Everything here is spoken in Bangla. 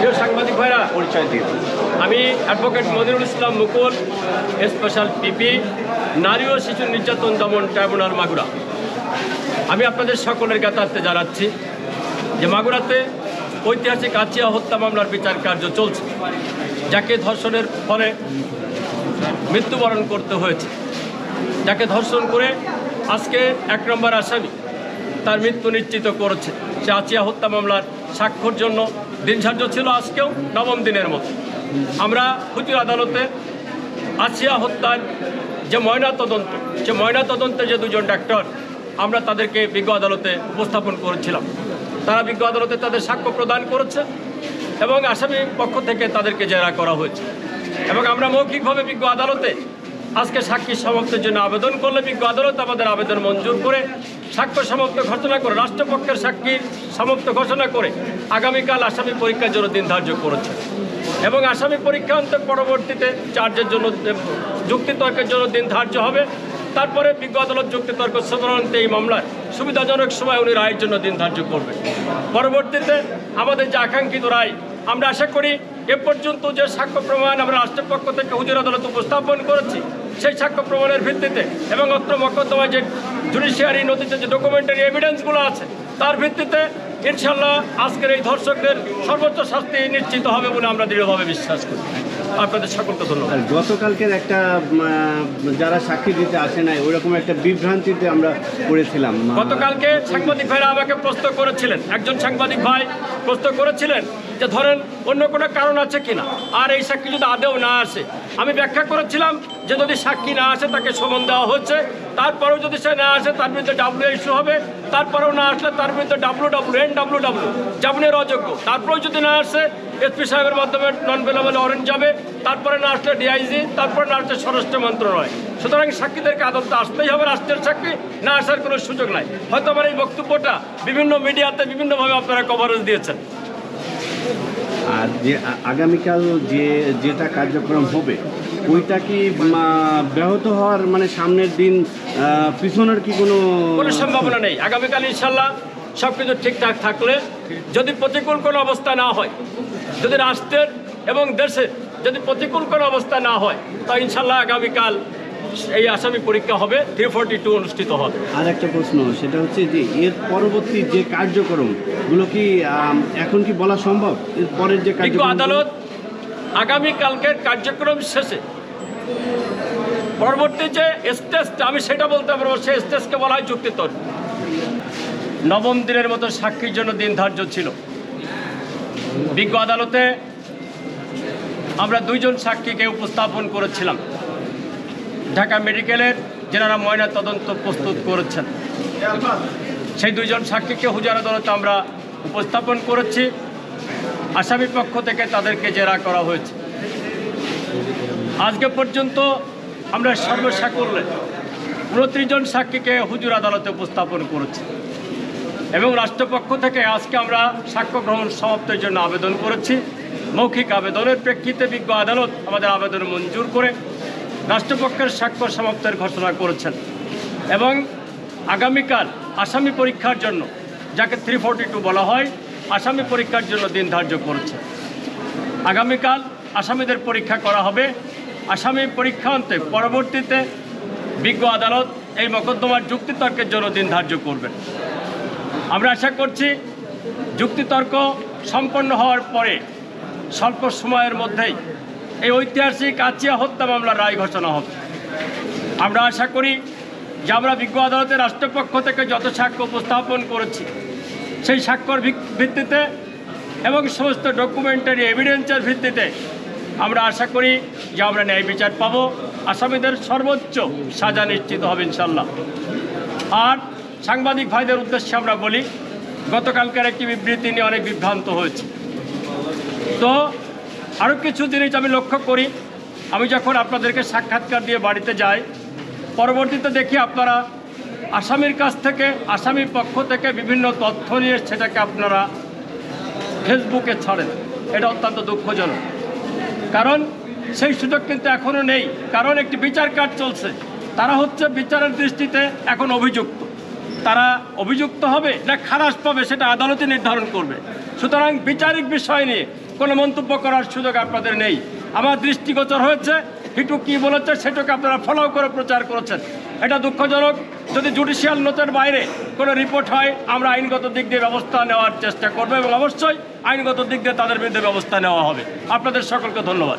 প্রিয় সাংবাদিক ভাইরা পরিচয় দিন। আমি advocate Monirul Islam Mukul special PP নারী ও শিশু নির্যাতন দমন ট্রাইব্যুনাল মাগুরা। আমি আপনাদের সকলের জ্ঞাতার্থে জানাচ্ছি যে মাগুরাতে ঐতিহাসিক আচিয়া হত্যা মামলার বিচার কার্য চলছে যাকে ধর্ষণের ফলে মৃত্যুবরণ করতে হয়েছে। যাকে ধর্ষণ করে আজকে এক নম্বর আসামি তার মৃত্যু নিশ্চিত করেছে। সে আচিয়া হত্যা মামলার সাক্ষ্যর জন্য দিন ধার্য ছিল আজকেও নবম দিনের মতো। আমরা হুজুর আদালতে আসিয়া হত্যার যে ময়না তদন্ত সে ময়না তদন্তে যে দুজন ডাক্তার আমরা তাদেরকে বিজ্ঞ আদালতে উপস্থাপন করেছিলাম। তারা বিজ্ঞ আদালতে তাদের সাক্ষ্য প্রদান করেছে এবং আসামি পক্ষ থেকে তাদেরকে জেরা করা হয়েছে। এবং আমরা মৌখিকভাবে বিজ্ঞ আদালতে আজকে সাক্ষী সমাপ্তের জন্য আবেদন করলে বিজ্ঞ আদালত আমাদের আবেদন মঞ্জুর করে সাক্ষ্য সমাপ্ত ঘোষণা করে, রাষ্ট্রপক্ষের সাক্ষীর সমাপ্ত ঘোষণা করে আগামীকাল আসামি পরীক্ষার জন্য দিন ধার্য করেছে। এবং আসামি পরীক্ষা অন্ত পরবর্তীতে চার্জের জন্য যুক্তিতর্কের জন্য দিন ধার্য হবে। তারপরে বিজ্ঞ আদালত যুক্তিতর্ক সাধারণত এই মামলায় সুবিধাজনক সময় উনি রায়ের জন্য দিন ধার্য করবেন পরবর্তীতে আমাদের যে আকাঙ্ক্ষিত রায়, আমরা আশা করি এ পর্যন্ত যে সাক্ষ্য প্রমাণ আমরা রাষ্ট্রপক্ষ থেকে হুজুর আদালত উপস্থাপন করেছি, সেই সাক্ষ্য প্রমাণের ভিত্তিতে এবং অত্র মকদ্দমায় যে জুডিশিয়ারি নথিতে যে ডকুমেন্টারি এভিডেন্সগুলো আছে তার ভিত্তিতে ইনশাল্লাহ আজকের এই ধর্ষকদের সর্বোচ্চ শাস্তি নিশ্চিত হবে বলে আমরা দৃঢ়ভাবে বিশ্বাস করি। আপনাদের সকলকে ধন্যবাদ। গতকালকের একটা যারা সাক্ষী দিতে আসে নাই ওইরকম একটা বিভ্রান্তিতে আমরা পড়েছিলাম। গতকালকে সাংবাদিক ভাইরা আমাকে প্রশ্ন করেছিলেন। একজন সাংবাদিক ভাই প্রশ্ন করেছিলেন যে ধরেন অন্য কোনো কারণ আছে কিনা, আর এই সাক্ষী যদি আদেও না আসে। আমি ব্যাখ্যা করেছিলাম যে যদি সাক্ষী না আসে, তাকে সমন দেওয়া হচ্ছে। তারপরেও যদি সে না আসে, তার বিরুদ্ধে ডাব্লিউ ইস্যু হবে। তারপরেও না আসলে তার বিরুদ্ধে W W N W W জামিনের অযোগ্য। তারপরেও যদি না আসে এসপি সাহেবের মাধ্যমে নন বেলেবল অরেঞ্জ যাবে। তারপরে না আসলে ডিআইজি তারপরে না আসলে স্বরাষ্ট্র মন্ত্রণালয়। সুতরাং সাক্ষীদেরকে আদালতে আসতেই হবে রাষ্ট্রের সাক্ষী, না আসার কোনো সুযোগ নাই। হয়তো আমার এই বক্তব্যটা বিভিন্ন মিডিয়াতে বিভিন্নভাবে আপনারা কভারেজ দিয়েছেন। আর যে আগামীকাল যে, যেটা কার্যক্রম হবে, ওইটা কি ব্যাহত হওয়ার মানে সামনের দিন পিছনের কি কোনো কোনো সম্ভাবনা নেই। আগামীকাল ইনশাল্লাহ সব কিছু ঠিকঠাক থাকলে যদি প্রতিকূল কোনো অবস্থা না হয়, যদি রাষ্ট্রের এবং দেশের যদি প্রতিকূল কোনো অবস্থা না হয়, তা ইনশাল্লাহ আগামীকাল এই আসামি পরীক্ষা হবে থ্রি ফোরটি টু অনুষ্ঠিত হবে। আর একটা প্রশ্ন সেটা হচ্ছে যে এর পরবর্তী যে কার্যক্রমগুলো কি এখন কি বলা সম্ভব? এর পরের যে কার্যক্রম আদালত আগামীকালকের কার্যক্রম শেষে। পরবর্তী যে স্টেজটা আমি সেটা বলতে পারব সেই স্টেজকে বলা হয় যুক্তিতর্ক। নবম দিনের মতো সাক্ষীর জন্য দিন ধার্য ছিল। বিজ্ঞ আদালতে আমরা দুইজন সাক্ষীকে উপস্থাপন করেছিলাম। ঢাকা মেডিকেলের যেনারা ময়না তদন্ত প্রস্তুত করেছেন। সেই দুইজন সাক্ষীকে হুজার আদালতে আমরা উপস্থাপন করেছি। আসামি পক্ষ থেকে তাদেরকে জেরা করা হয়েছে। আজকে পর্যন্ত আমরা সর্বসাকুল্যে উনত্রিশ জন সাক্ষীকে হুজুর আদালতে উপস্থাপন করেছি এবং রাষ্ট্রপক্ষ থেকে আজকে আমরা সাক্ষ্য গ্রহণ সমাপ্তের জন্য আবেদন করেছি। মৌখিক আবেদনের প্রেক্ষিতে বিজ্ঞ আদালত আমাদের আবেদন মঞ্জুর করে রাষ্ট্রপক্ষের সাক্ষ্য সমাপ্তের ঘোষণা করেছেন এবং আগামীকাল আসামি পরীক্ষার জন্য, যাকে থ্রি ফোরটি টু বলা হয়, আসামি পরীক্ষার জন্য দিন ধার্য করেছে। আগামীকাল আসামিদের পরীক্ষা করা হবে। আসামি পরীক্ষা অন্তে পরবর্তীতে বিজ্ঞ আদালত এই মকদ্দমার যুক্তিতর্কের জন্য দিন ধার্য করবেন। আমরা আশা করছি যুক্তিতর্ক সম্পন্ন হওয়ার পরে স্বল্প সময়ের মধ্যেই এই ঐতিহাসিক আচিয়া হত্যা মামলার রায় ঘোষণা হবে। আমরা আশা করি যে আমরা বিজ্ঞ আদালতের রাষ্ট্রপক্ষ থেকে যত সাক্ষ্য উপস্থাপন করেছি, সেই সাক্ষ্যর ভিক- ভিত্তিতে এবং সমস্ত ডকুমেন্টারি এভিডেন্সের ভিত্তিতে আমরা আশা করি যে আমরা ন্যায় বিচার পাব। আসামিদের সর্বোচ্চ সাজা নিশ্চিত হবে ইনশাল্লাহ আর সাংবাদিক ভাইদের উদ্দেশ্যে আমরা বলি, গতকালকার একটি বিবৃতি নিয়ে অনেক বিভ্রান্ত হয়েছে। তো আরও কিছু জিনিস আমি লক্ষ্য করি। আমি যখন আপনাদেরকে সাক্ষাৎকার দিয়ে বাড়িতে যাই, পরবর্তীতে দেখি আপনারা আসামির কাছ থেকে, আসামির পক্ষ থেকে বিভিন্ন তথ্য নিয়ে সেটাকে আপনারা ফেসবুকে ছাড়েন। এটা অত্যন্ত দুঃখজনক। কারণ সেই সুযোগ কিন্তু এখনও নেই। কারণ একটি বিচার কাজ চলছে। তারা হচ্ছে বিচারের দৃষ্টিতে এখন অভিযুক্ত। তারা অভিযুক্ত হবে না খারাপ পাবে, সেটা আদালতে নির্ধারণ করবে। সুতরাং বিচারিক বিষয় নিয়ে কোনো মন্তব্য করার সুযোগ আপনাদের নেই। আমার দৃষ্টিগোচর হয়েছে, হিটু কি বলেছে সেটাকে আপনারা ফলো করে প্রচার করেছেন। এটা দুঃখজনক, যদি জুডিশিয়াল নোটের বাইরে কোনো রিপোর্ট হয়, আমরা আইনগত দিক দিয়ে ব্যবস্থা নেওয়ার চেষ্টা করব এবং অবশ্যই আইনগত দিক দিয়ে তাদের বিরুদ্ধে ব্যবস্থা নেওয়া হবে। আপনাদের সকলকে ধন্যবাদ।